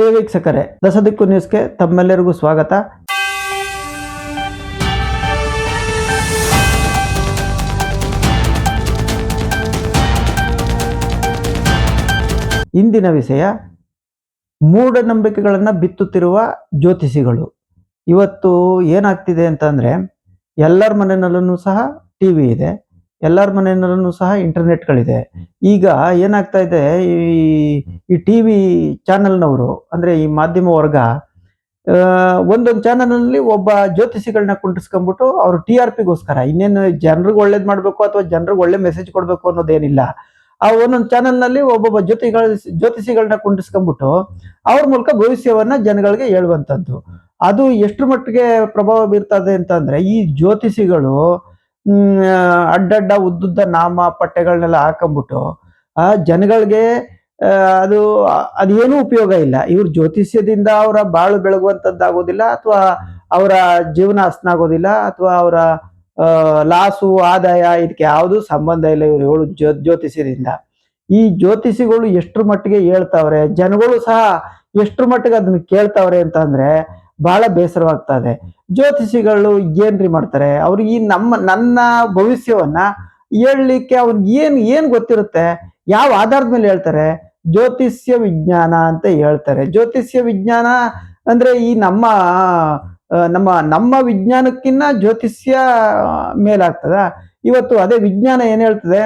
ಪ್ರಿಯ ವೀಕ್ಷಕರೇ, ದಸದಿಕ್ಕು ನ್ಯೂಸ್ಗೆ ತಮ್ಮೆಲ್ಲರಿಗೂ ಸ್ವಾಗತ. ಇಂದಿನ ವಿಷಯ, ಮೂಢನಂಬಿಕೆಗಳನ್ನು ಬಿತ್ತುತ್ತಿರುವ ಜ್ಯೋತಿಷಿಗಳು. ಇವತ್ತು ಏನಾಗ್ತಿದೆ ಅಂತಂದರೆ, ಎಲ್ಲರ ಮನೆಯಲ್ಲೂ ಸಹ ಟಿ ವಿ ಇದೆ. ಎಲ್ಲರ ಮನೆಯಲ್ಲೂ ಸಹ ಇಂಟರ್ನೆಟ್ಗಳಿದೆ ಈಗ ಏನಾಗ್ತಾ ಇದೆ ಈ ಈ ಟಿ ವಿ ಚಾನಲ್ನವರು ಅಂದರೆ ಈ ಮಾಧ್ಯಮ ವರ್ಗ ಒಂದೊಂದು ಚಾನಲ್ನಲ್ಲಿ ಒಬ್ಬ ಜ್ಯೋತಿಷಿಗಳನ್ನ ಕುಂಟಿಸ್ಕೊಂಡ್ಬಿಟ್ಟು ಅವರು ಟಿ ಆರ್ ಪಿಗೋಸ್ಕರ ಇನ್ನೇನು ಜನರಿಗೆ ಒಳ್ಳೇದು ಮಾಡಬೇಕು ಅಥವಾ ಜನರಿಗೆ ಒಳ್ಳೆ ಮೆಸೇಜ್ ಕೊಡಬೇಕು ಅನ್ನೋದೇನಿಲ್ಲ. ಆ ಒಂದೊಂದು ಚಾನಲ್ನಲ್ಲಿ ಒಬ್ಬೊಬ್ಬ ಜ್ಯೋತಿಗಳ ಜ್ಯೋತಿಷಿಗಳನ್ನ ಕುಂಟಿಸ್ಕೊಂಡ್ಬಿಟ್ಟು ಅವ್ರ ಮೂಲಕ ಭವಿಷ್ಯವನ್ನ ಜನಗಳಿಗೆ ಹೇಳುವಂಥದ್ದು. ಅದು ಎಷ್ಟು ಮಟ್ಟಿಗೆ ಪ್ರಭಾವ ಬೀರ್ತದೆ ಅಂತಂದ್ರೆ ಈ ಜ್ಯೋತಿಷಿಗಳು ಅಡ್ಡಡ್ಡ ಉದ್ದುದ್ದ ನಾಮ ಪಟ್ಟೆಗಳನ್ನೆಲ್ಲ ಹಾಕೊಂಡ್ಬಿಟ್ಟು ಆ, ಜನಗಳಿಗೆ ಅದು ಅದೇನೂ ಉಪಯೋಗ ಇಲ್ಲ. ಇವ್ರ ಜ್ಯೋತಿಷ್ಯದಿಂದ ಅವರ ಬಾಳು ಬೆಳಗುವಂಥದ್ದಾಗೋದಿಲ್ಲ ಅಥವಾ ಅವರ ಜೀವನ ಹಸನಾಗೋದಿಲ್ಲ ಅಥವಾ ಅವರ ಲಾಸು, ಆದಾಯ, ಇದಕ್ಕೆ ಯಾವುದೂ ಸಂಬಂಧ ಇಲ್ಲ ಇವ್ರು ಹೇಳು ಜ್ಯೋ, ಜ್ಯೋತಿಷ್ಯದಿಂದ. ಈ ಜ್ಯೋತಿಷಿಗಳು ಎಷ್ಟ್ರ ಮಟ್ಟಿಗೆ ಹೇಳ್ತಾವ್ರೆ? ಜನಗಳು ಸಹ ಎಷ್ಟ್ರ ಮಟ್ಟಿಗೆ ಅದನ್ನ ಕೇಳ್ತಾವ್ರೆ ಅಂತಂದ್ರೆ ಬಹಳ ಇದೆ ಜ್ಯೋತಿಷಿಗಳು ಏನ್ರಿ ಮಾಡ್ತಾರೆ? ಅವ್ರು ಈ ನಮ್ಮ, ನನ್ನ ಭವಿಷ್ಯವನ್ನ ಹೇಳಲಿಕ್ಕೆ ಅವ್ರಿಗೆ ಏನ್ ಏನ್ ಗೊತ್ತಿರುತ್ತೆ? ಯಾವ ಆಧಾರದ ಮೇಲೆ ಹೇಳ್ತಾರೆ? ಜ್ಯೋತಿಷ್ಯ ವಿಜ್ಞಾನ ಅಂತ ಹೇಳ್ತಾರೆ. ಜ್ಯೋತಿಷ್ಯ ವಿಜ್ಞಾನ ಅಂದ್ರೆ ಈ ನಮ್ಮ ನಮ್ಮ ನಮ್ಮ ವಿಜ್ಞಾನಕ್ಕಿನ್ನ ಜ್ಯೋತಿಷ್ಯ ಮೇಲಾಗ್ತದ. ಇವತ್ತು ಅದೇ ವಿಜ್ಞಾನ ಏನ್ ಹೇಳ್ತದೆ?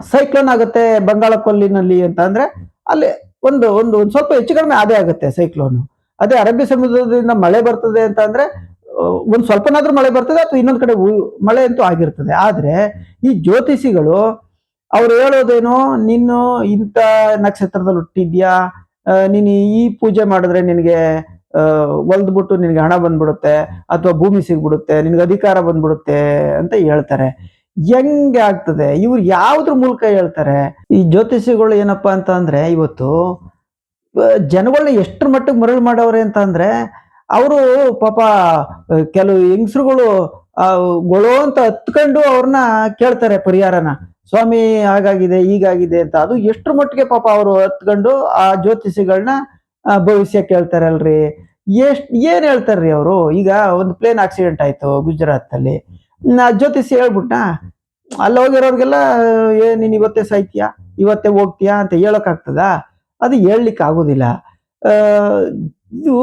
ಸೈಕ್ಲೋನ್ ಆಗುತ್ತೆ ಬಂಗಾಳ ಕೊಲ್ಲಿನಲ್ಲಿ ಅಂತ ಅಂದ್ರೆ ಅಲ್ಲಿ ಒಂದು ಒಂದು ಒಂದು ಸ್ವಲ್ಪ ಹೆಚ್ಚು ಕಡಿಮೆ ಅದೇ ಆಗುತ್ತೆ ಸೈಕ್ಲೋನ್. ಅದೇ ಅರಬ್ಬಿ ಸಮುದ್ರದಿಂದ ಮಳೆ ಬರ್ತದೆ ಅಂತ ಅಂದ್ರೆ ಒಂದು ಸ್ವಲ್ಪನಾದ್ರೂ ಮಳೆ ಬರ್ತದೆ ಅಥವಾ ಇನ್ನೊಂದು ಕಡೆ ಮಳೆ ಅಂತೂ ಆಗಿರ್ತದೆ. ಆದ್ರೆ ಈ ಜ್ಯೋತಿಷಿಗಳು ಅವ್ರು ಹೇಳೋದೇನು, ನೀನು ಇಂಥ ನಕ್ಷತ್ರದಲ್ಲಿ ಹುಟ್ಟಿದ್ಯಾ? ನೀನು ಈ ಪೂಜೆ ಮಾಡಿದ್ರೆ ನಿನಗೆ ಒಲ್ದ್ಬಿಟ್ಟು ನಿನಗೆ ಹಣ ಬಂದ್ಬಿಡುತ್ತೆ ಅಥವಾ ಭೂಮಿ ಸಿಗ್ಬಿಡುತ್ತೆ, ನಿನಗೆ ಅಧಿಕಾರ ಬಂದ್ಬಿಡುತ್ತೆ ಅಂತ ಹೇಳ್ತಾರೆ. ಹೆಂಗೆ ಆಗ್ತದೆ? ಇವ್ರು ಯಾವ್ದ್ರ ಮೂಲಕ ಹೇಳ್ತಾರೆ? ಈ ಜ್ಯೋತಿಷಿಗಳು ಏನಪ್ಪಾ ಅಂತ ಇವತ್ತು ಜನಗಳನ್ನ ಎಷ್ಟ್ರ ಮಟ್ಟಿಗೆ ಮರಳು ಮಾಡವ್ರೆ ಅಂತ ಅಂದ್ರೆ ಅವರು ಪಾಪ ಕೆಲವು ಹೆಂಗಸರುಗಳು ಗೊಳೋ ಅಂತ ಹತ್ಕೊಂಡು ಅವ್ರನ್ನ ಕೇಳ್ತಾರೆ ಪರಿಹಾರನ. ಸ್ವಾಮಿ ಹಾಗಾಗಿದೆ, ಹೀಗಾಗಿದೆ ಅಂತ. ಅದು ಎಷ್ಟ್ರ ಮಟ್ಟಿಗೆ ಪಾಪ ಅವರು ಹತ್ಕೊಂಡು ಆ ಜ್ಯೋತಿಷಿಗಳನ್ನ ಭವಿಷ್ಯ ಕೇಳ್ತಾರೆ ಅಲ್ರಿ ಎಷ್ಟ್, ಏನ್ ಹೇಳ್ತಾರ್ರಿ ಅವರು? ಈಗ ಒಂದು ಪ್ಲೇನ್ ಆಕ್ಸಿಡೆಂಟ್ ಆಯ್ತು ಗುಜರಾತ್ ಅಲ್ಲಿ ಜ್ಯೋತಿಷಿ ಹೇಳ್ಬಿಟ್ನಾ? ಅಲ್ಲಿ ಹೋಗಿರೋರ್ಗೆಲ್ಲ ಏ, ನೀನ್ ಇವತ್ತೇ ಸಾಯ್ತೀಯಾ? ಇವತ್ತೇ ಹೋಗ್ತೀಯಾ ಅಂತ ಹೇಳಕ್ಕಾಗ್ತದಾ? ಅದು ಹೇಳಲಿಕ್ಕೆ ಆಗೋದಿಲ್ಲ. ಇದು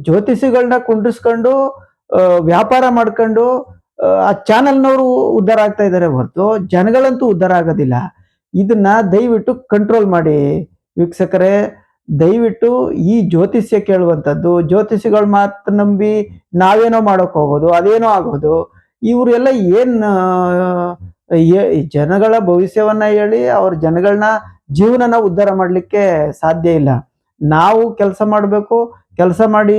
ಜ್ಯೋತಿಷಿಗಳನ್ನ ಕುಂಡ್ರಿಸ್ಕೊಂಡು ವ್ಯಾಪಾರ ಮಾಡ್ಕೊಂಡು ಆ, ಚಾನಲ್ನವರು ಉದ್ಧಾರ ಆಗ್ತಾ ಇದ್ದಾರೆ ಹೊರತು ಜನಗಳಂತೂ ಉದ್ಧಾರ ಆಗೋದಿಲ್ಲ. ಇದನ್ನ ದಯವಿಟ್ಟು ಕಂಟ್ರೋಲ್ ಮಾಡಿ. ವೀಕ್ಷಕರೇ ದಯವಿಟ್ಟು ಈ ಜ್ಯೋತಿಷ್ಯ ಕೇಳುವಂಥದ್ದು ಜ್ಯೋತಿಷಿಗಳ ಮಾತು ನಂಬಿ ನಾವೇನೋ ಮಾಡೋಕೆ ಹೋಗೋದು ಅದೇನೋ ಆಗೋದು ಇವರೆಲ್ಲ ಏನು ಜನಗಳ ಭವಿಷ್ಯವನ್ನ ಹೇಳಿ ಅವ್ರ ಜನಗಳನ್ನ ಜೀವನನ ಉದ್ಧಾರ ಮಾಡಲಿಕ್ಕೆ ಸಾಧ್ಯ ಇಲ್ಲ. ನಾವು ಕೆಲಸ ಮಾಡಬೇಕು, ಕೆಲಸ ಮಾಡಿ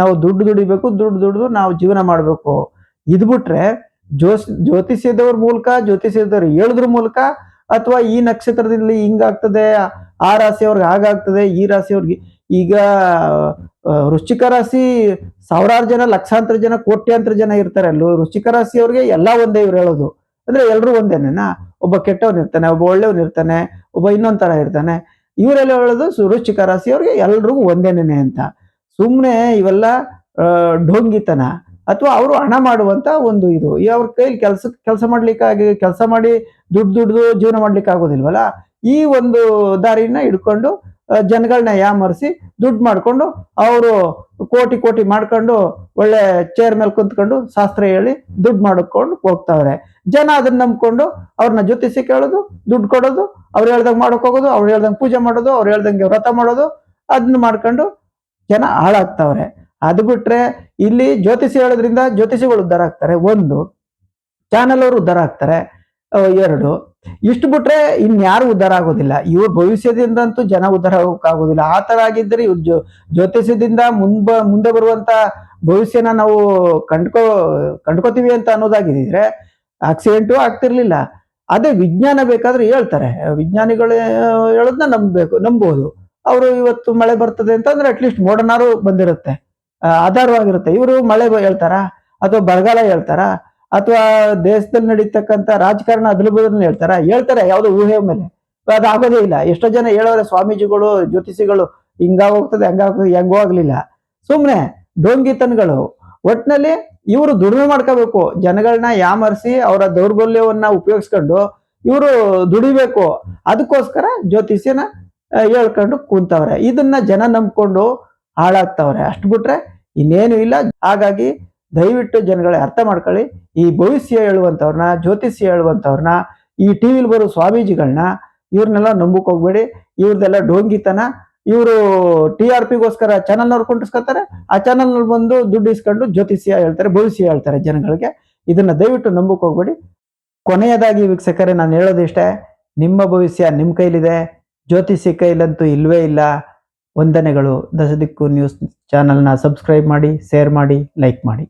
ನಾವು ದುಡ್ಡು ದುಡಿಬೇಕು, ದುಡ್ಡು ದುಡಿದು ನಾವು ಜೀವನ ಮಾಡಬೇಕು. ಇದು ಬಿಟ್ರೆ ಜ್ಯೋಸ್, ಜ್ಯೋತಿಷ್ಯದವ್ರ ಮೂಲಕ, ಜ್ಯೋತಿಷ್ಯದವ್ರು ಹೇಳಿದ್ರ ಮೂಲಕ ಅಥವಾ ಈ ನಕ್ಷತ್ರದಲ್ಲಿ ಹಿಂಗಾಗ್ತದೆ, ಆ ರಾಶಿಯವ್ರಿಗೆ ಹಾಗಾಗ್ತದೆ, ಈ ರಾಶಿಯವ್ರಿಗೆ ಈಗ ವೃಶ್ಚಿಕ ರಾಶಿ ಸಾವಿರಾರು ಜನ, ಲಕ್ಷಾಂತರ ಜನ, ಕೋಟ್ಯಾಂತರ ಜನ ಇರ್ತಾರೆ ಅಲ್ಲೂ, ವೃಶ್ಚಿಕ ರಾಶಿಯವ್ರಿಗೆ ಎಲ್ಲ ಒಂದೇ ಇವ್ರು ಹೇಳೋದು. ಅಂದ್ರೆ ಎಲ್ಲರೂ ಒಂದೇನೇನಾ? ಒಬ್ಬ ಕೆಟ್ಟವನ್ ಇರ್ತಾನೆ, ಒಬ್ಬ ಒಳ್ಳೆಯವನ್ ಇರ್ತಾನೆ, ಒಬ್ಬ ಇನ್ನೊಂದು ಥರ ಇರ್ತಾನೆ. ಇವರೆಲ್ಲ ಹೇಳೋದು ಸುರುಚಿಕ ವೃಶ್ಚಿಕ ರಾಶಿಯವ್ರಿಗೆ ಎಲ್ರಿಗೂ ಒಂದೇನೇನೆ ಅಂತ. ಸುಮ್ಮನೆ ಇವೆಲ್ಲ ಢೋಂಗಿತನ ಅಥವಾ ಅವರು ಹಣ ಮಾಡುವಂತ ಒಂದು ಇದು. ಈ ಅವ್ರ ಕೈಲಿ ಕೆಲಸ ಕೆಲಸ ಮಾಡ್ಲಿಕ್ಕಾಗಿ, ಕೆಲಸ ಮಾಡಿ ದುಡ್ಡು ದುಡ್ದು ಜೀವನ ಮಾಡ್ಲಿಕ್ಕೆ ಆಗೋದಿಲ್ವಲ್ಲ ಈ ಒಂದು ದಾರಿನ ಹಿಡ್ಕೊಂಡು ಜನಗಳನ್ನ ಯಾಮರಿಸಿ ದುಡ್ಡು ಮಾಡಿಕೊಂಡು, ಅವರು ಕೋಟಿ ಕೋಟಿ ಮಾಡ್ಕೊಂಡು, ಒಳ್ಳೆ ಚೇರ್ ಮೇಲೆ ಕುಂತ್ಕೊಂಡು ಶಾಸ್ತ್ರ ಹೇಳಿ ದುಡ್ಡು ಮಾಡ್ಕೊಂಡು ಹೋಗ್ತಾವ್ರೆ. ಜನ ಅದನ್ನ ನಂಬ್ಕೊಂಡು ಅವ್ರನ್ನ ಜ್ಯೋತಿಷಿ ಕೇಳೋದು, ದುಡ್ಡು ಕೊಡೋದು, ಅವ್ರು ಹೇಳ್ದಂಗೆ ಮಾಡೋಕೆ ಹೋಗೋದು, ಅವ್ರು ಹೇಳ್ದಂಗೆ ಪೂಜೆ ಮಾಡೋದು, ಅವ್ರು ಹೇಳ್ದಂಗೆ ವ್ರತ ಮಾಡೋದು ಅದನ್ನ ಮಾಡ್ಕೊಂಡು ಜನ ಹಾಳಾಗ್ತಾವ್ರೆ. ಅದು ಬಿಟ್ರೆ ಇಲ್ಲಿ ಜ್ಯೋತಿಷಿ ಹೇಳೋದ್ರಿಂದ ಜ್ಯೋತಿಷಿಗಳು ಉದ್ಧಾರ ಆಗ್ತಾರೆ. ಒಂದು, ಚಾನಲ್ ಅವರು ಉದ್ಧಾರ ಆಗ್ತಾರೆ. ಎರಡು. ಇಷ್ಟು ಬಿಟ್ರೆ ಇನ್ಯಾರು ಉದ್ಧಾರ ಆಗೋದಿಲ್ಲ. ಇವ್ರ ಭವಿಷ್ಯದಿಂದಂತೂ ಜನ ಉದ್ಧಾರ ಆಗೋಕ್ಕಾಗೋದಿಲ್ಲ. ಆ ಥರ ಆಗಿದ್ದರೆ ಇವ್ರ ಜೊ, ಜ್ಯೋತಿಷ್ಯದಿಂದ ಮುಂಬ, ಮುಂದೆ ಬರುವಂತ ಭವಿಷ್ಯನ ನಾವು ಕಂಡ್ಕೋ, ಕಂಡ್ಕೋತೀವಿ ಅಂತ ಅನ್ನೋದಾಗಿದ್ರೆ ಆಕ್ಸಿಡೆಂಟು ಆಗ್ತಿರ್ಲಿಲ್ಲ. ಅದೇ ವಿಜ್ಞಾನ ಬೇಕಾದ್ರೆ ಹೇಳ್ತಾರೆ. ವಿಜ್ಞಾನಿಗಳು ಹೇಳೋದನ್ನ ನಂಬಬೇಕು, ನಂಬೋದು. ಅವರು ಇವತ್ತು ಮಳೆ ಬರ್ತದೆ ಅಂತಂದ್ರೆ ಅಟ್ಲೀಸ್ಟ್ ಮೋಡನಾರು ಬಂದಿರುತ್ತೆ. ಆಧಾರವಾಗಿರುತ್ತೆ. ಇವರು ಮಳೆ ಹೇಳ್ತಾರಾ? ಅಥವಾ ಬರಗಾಲ ಹೇಳ್ತಾರಾ? ಅಥವಾ ದೇಶದಲ್ಲಿ ನಡೀತಕ್ಕಂಥ ರಾಜಕಾರಣ ಅದ್ರ ಬದಲು ಹೇಳ್ತಾರ? ಹೇಳ್ತಾರೆ, ಯಾವುದೋ ಊಹೆ ಮೇಲೆ. ಅದು ಆಗೋದೇ ಇಲ್ಲ. ಎಷ್ಟೋ ಜನ ಹೇಳೋರೆ, ಸ್ವಾಮೀಜಿಗಳು, ಜ್ಯೋತಿಷಿಗಳು ಹಿಂಗಾಗೋಗ್ತದೆ ಹಂಗಾಗ್ತದೆ ಹೆಂಗೋ ಆಗ್ಲಿಲ್ಲ. ಸುಮ್ನೆ ಡೋಂಗಿತನ್ಗಳು. ಒಟ್ನಲ್ಲಿ ಇವರು ದುಡಿಮೆ ಮಾಡ್ಕೋಬೇಕು. ಜನಗಳನ್ನ ಯಾಮರ್ಸಿ ಅವರ ದೌರ್ಬಲ್ಯವನ್ನ ಉಪಯೋಗಿಸ್ಕೊಂಡು ಇವರು ದುಡಿಬೇಕು. ಅದಕ್ಕೋಸ್ಕರ ಜ್ಯೋತಿಷ್ಯನ ಹೇಳ್ಕೊಂಡು ಕೂತವ್ರೆ. ಇದನ್ನ ಜನ ನಂಬ್ಕೊಂಡು ಹಾಳಾಗ್ತವ್ರೆ. ಅಷ್ಟು ಬಿಟ್ರೆ ಇನ್ನೇನು ಇಲ್ಲ. ಹಾಗಾಗಿ ದಯವಿಟ್ಟು ಜನಗಳೇ ಅರ್ಥ ಮಾಡ್ಕೊಳ್ಳಿ. ಈ ಭವಿಷ್ಯ ಹೇಳುವಂಥವ್ರನ್ನ, ಜ್ಯೋತಿಷ್ಯ ಹೇಳುವಂಥವ್ರನ್ನ, ಈ ಟಿವಿಲಿ ಬರೋ ಸ್ವಾಮೀಜಿಗಳನ್ನ ಇವ್ರನ್ನೆಲ್ಲ ನಂಬಕ್ ಹೋಗ್ಬೇಡಿ. ಇವ್ರದೆಲ್ಲ ಡೋಂಗಿತನ, ಇವರು ಟಿ ಆರ್ ಪಿಗೋಸ್ಕರ ಚಾನಲ್ನವ್ರು ಕೊಂಡಿಸ್ಕೊತಾರೆ ಆ ಚಾನಲ್ನಲ್ಲಿ ಬಂದು ದುಡ್ಡು ಇಸ್ಕೊಂಡು ಜ್ಯೋತಿಷ್ಯ ಹೇಳ್ತಾರೆ, ಭವಿಷ್ಯ ಹೇಳ್ತಾರೆ ಜನಗಳಿಗೆ. ಇದನ್ನ ದಯವಿಟ್ಟು ನಂಬಕ್ಕೆ ಹೋಗ್ಬೇಡಿ. ಕೊನೆಯದಾಗಿ ವೀಕ್ಷಕರೇ, ನಾನು ಹೇಳೋದಿಷ್ಟೇ ನಿಮ್ಮ ಭವಿಷ್ಯ ನಿಮ್ಮ ಕೈಲಿದೆ. ಜ್ಯೋತಿಷಿ ಕೈಲಂತೂ ಇಲ್ವೇ ಇಲ್ಲ. ವಂದನೆಗಳು. ದಶದಿಕ್ಕು ನ್ಯೂಸ್ ಚಾನಲ್ನ ಸಬ್ಸ್ಕ್ರೈಬ್ ಮಾಡಿ, ಶೇರ್ ಮಾಡಿ, ಲೈಕ್ ಮಾಡಿ.